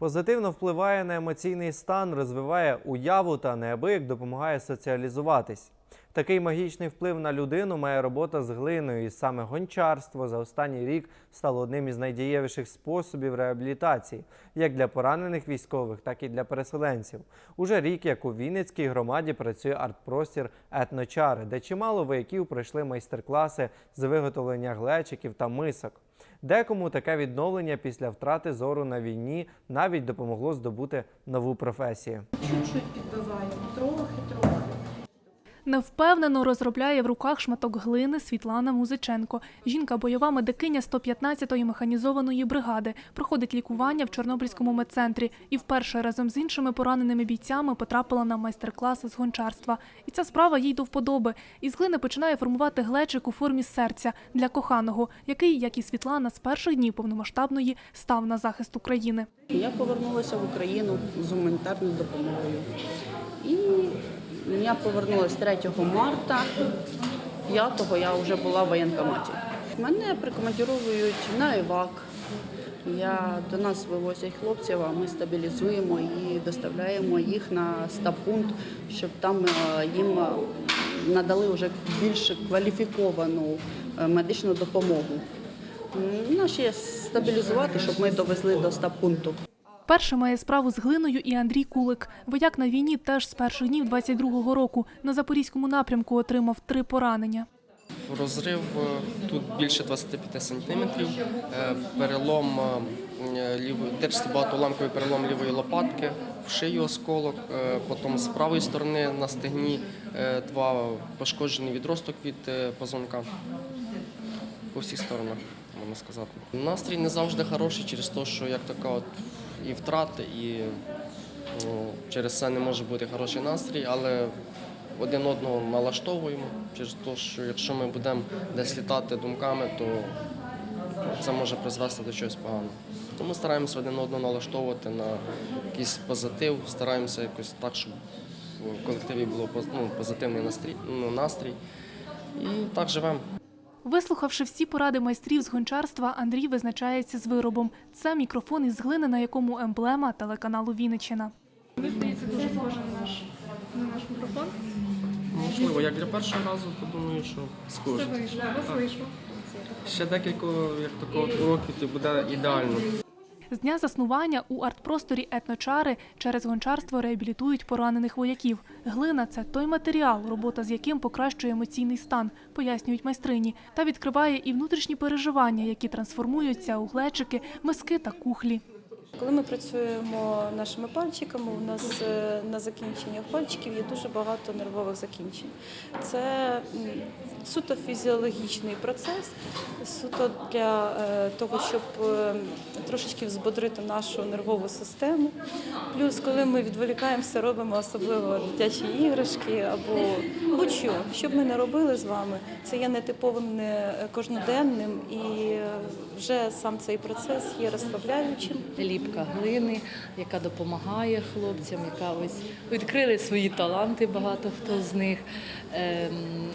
Позитивно впливає на емоційний стан, розвиває уяву та неабияк допомагає соціалізуватись. Такий магічний вплив на людину має робота з глиною, і саме гончарство за останній рік стало одним із найдієвіших способів реабілітації, як для поранених військових, так і для переселенців. Уже рік, як у Вінницькій громаді працює арт-простір етночари, де чимало вояків пройшли майстер-класи з виготовлення глечиків та мисок. Декому таке відновлення після втрати зору на війні навіть допомогло здобути нову професію. Чуть-чуть підбиваємо, трохи-трохи. Невпевнено розробляє в руках шматок глини Світлана Музиченко. Жінка бойова медикиня 115-ї механізованої бригади, проходить лікування в Чорнобильському медцентрі і вперше разом з іншими пораненими бійцями потрапила на майстер-клас з гончарства. І ця справа їй до вподоби. Із глини починає формувати глечик у формі серця для коханого, який, як і Світлана, з перших днів повномасштабної став на захист України. Я повернулася в Україну з гуманітарною допомогою. І я повернулася 3 марта, 5-го я вже була в воєнкоматі. Мене прикомандіровують на івак. Я, до нас вивозять хлопців, а ми стабілізуємо і доставляємо їх на стаб-пункт, щоб там е, їм е, надали вже більш кваліфіковану е, медичну допомогу. Наші стабілізувати, щоб ми довезли до стаб-пункту. Перше має справу з глиною і Андрій Кулик. Вояк на війні теж з перших днів 22-го року на запорізькому напрямку отримав три поранення. Розрив е, тут більше 25 сантиметрів, е, перелом е, теж багатоламковий перелом лівої лопатки, в шию осколок, е, потім з правої сторони на стегні е, два пошкоджений відросток від е, позвонка по всіх сторонах, можна сказати. Настрій не завжди хороший через те, що як така от і втрати, і ну, через це не може бути хороший настрій, але один одного налаштовуємо через те, що якщо ми будемо десь літати думками, то це може призвести до чогось поганого. Тому стараємося один одного налаштовувати на якийсь позитив, стараємося якось так, щоб в колективі було ну, позитивний настрій, ну, настрій. І так живемо. Вислухавши всі поради майстрів з гончарства, Андрій визначається з виробом. Це мікрофон із глини, на якому емблема телеканалу Вінниччина. Мені здається, дуже схожий на наш, на наш мікрофон. Можливо, як для першого разу, подумаю, що схоже. Це вийшло, у вас вийшло. Ще декілька як такого років то буде ідеально. З дня заснування у арт-просторі етночари через гончарство реабілітують поранених вояків. Глина це той матеріал, робота з яким покращує емоційний стан, пояснюють майстрині, та відкриває і внутрішні переживання, які трансформуються у глечики, миски та кухлі. Коли ми працюємо нашими пальчиками, у нас е, на закінченнях пальчиків є дуже багато нервових закінчень. Це суто фізіологічний процес, суто для е, того, щоб е, трошечки взбодрити нашу нервову систему. Плюс, коли ми відволікаємося, робимо особливо дитячі іграшки або будь-що, що б ми не робили з вами, це є нетиповим, не кожноденним, і вже сам цей процес є розслабляючим. Ліпка глини, яка допомагає хлопцям, яка ось відкрили свої таланти, багато хто з них. Ем,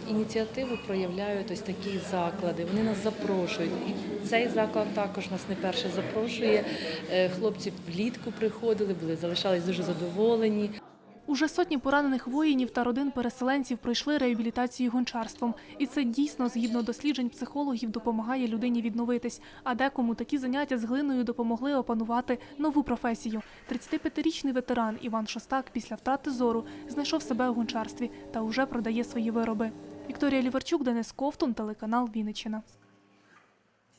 ініціативу проявляють ось такі заклади. Вони нас запрошують. І цей заклад також нас не перше запрошує. Е, Хлопці влітку приходили, були залишались дуже задоволені. Уже сотні поранених воїнів та родин переселенців пройшли реабілітацію гончарством. І це дійсно, згідно досліджень психологів, допомагає людині відновитись. А декому такі заняття з глиною допомогли опанувати нову професію. 35-річний ветеран Іван Шостак після втрати зору знайшов себе у гончарстві та уже продає свої вироби. Вікторія Ліварчук, Денис Ковтун, телеканал Вінниччина.